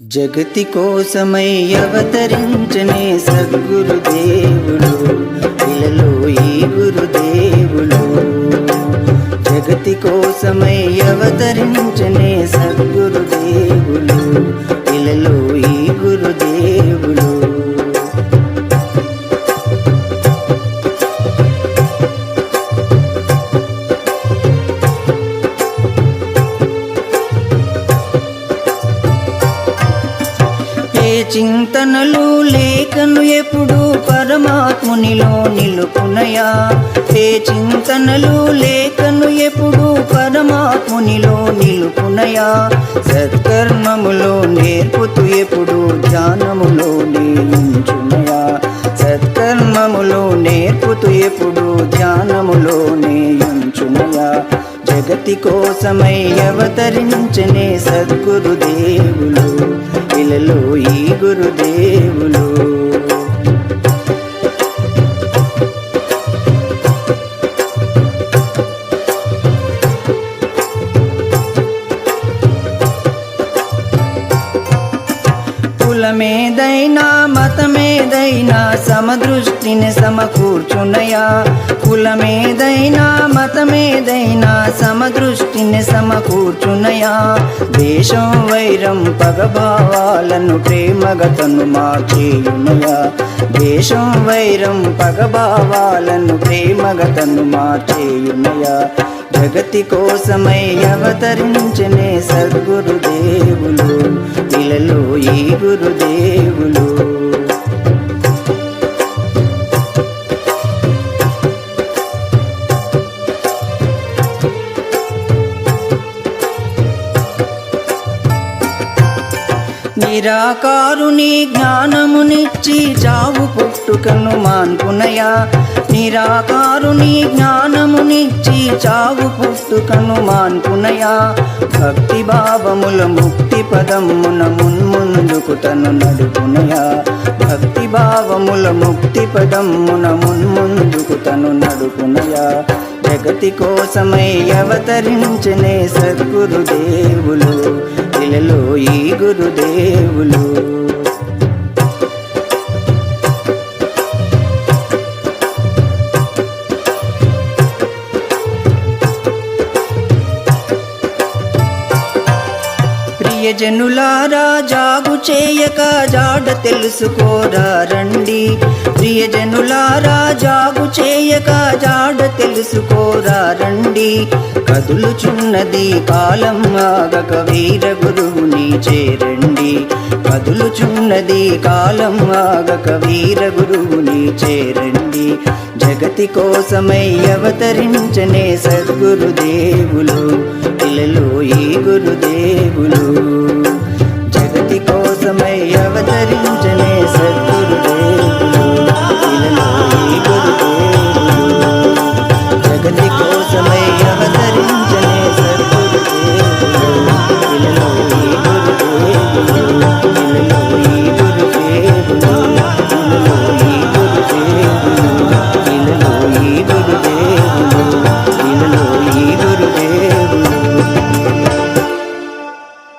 జగతి కోసమై అవతరించనే సద్గురుదేవులు ఇలలో ఈ గురుదేవులు జగతి కోసమై అవతరించనే సద్గురుదేవులు చింతనలు లేఖను ఎప్పుడు పరమాత్మునిలో నిలుపునయా? ఏ చింతనలు లేఖను ఎప్పుడు పరమాత్మునిలో నిలుపునయా? సత్కర్మములో నేర్పుతూ ఎప్పుడు ధ్యానములో నేయుంచునయా? సత్కర్మములో నేర్పుతూ ఎప్పుడు ధ్యానములో నేయుంచునయా? జగతి కోసమై అవతరించనే సద్గురుదేవులు ఇలలో ఈ గురుదేవులు. కులమేదైనా మతమేదైనా సమదృష్టిని సమకూర్చునయా. కులమేదైనా మతమేదైనా సమదృష్టిని సమకూర్చునయా. దేశం వైరం పగభావాలను ప్రేమగతను మార్చేయునయా. దేశం వైరం పగభావాలను ప్రేమగతను మార్చేయునయా. జగతి కోసమై అవతరించనే సద్గురుదేవులు. ఇలలో ఈ గురుదేవులు. నిరాకారుని జ్ఞానమునిచ్చి చావు పుట్టుకను మాన్పునయా? నిరాకారుని జ్ఞానమునిచ్చి చావు పుట్టుకను మాన్పునయా? భక్తి భావముల ముక్తి పదమున మున్ముందుకు తను నడుపునయా? భక్తి భావముల ముక్తి పదమున మున్ముందుకు తను నడుపునయా? జగతి కోసమై అవతరించనే సద్గురుదేవులు ఇలలో ఈ గురుదేవులు. ప్రియజనులారా జాగు చేయక జాడ తెలుసుకోరా రండి. ప్రియజనులారా జాగు చేయక జాడ తెలుసుకోరా రండి. కదులుచున్నది కాలం ఆగక వీర గురువుని చేరండి. కదులుచున్నది కాలం ఆగక వీర గురువుని చేరండి. జగతి కోసమై అవతరించనే సద్గురుదేవులు ఇలలో ఈ గురుదేవులు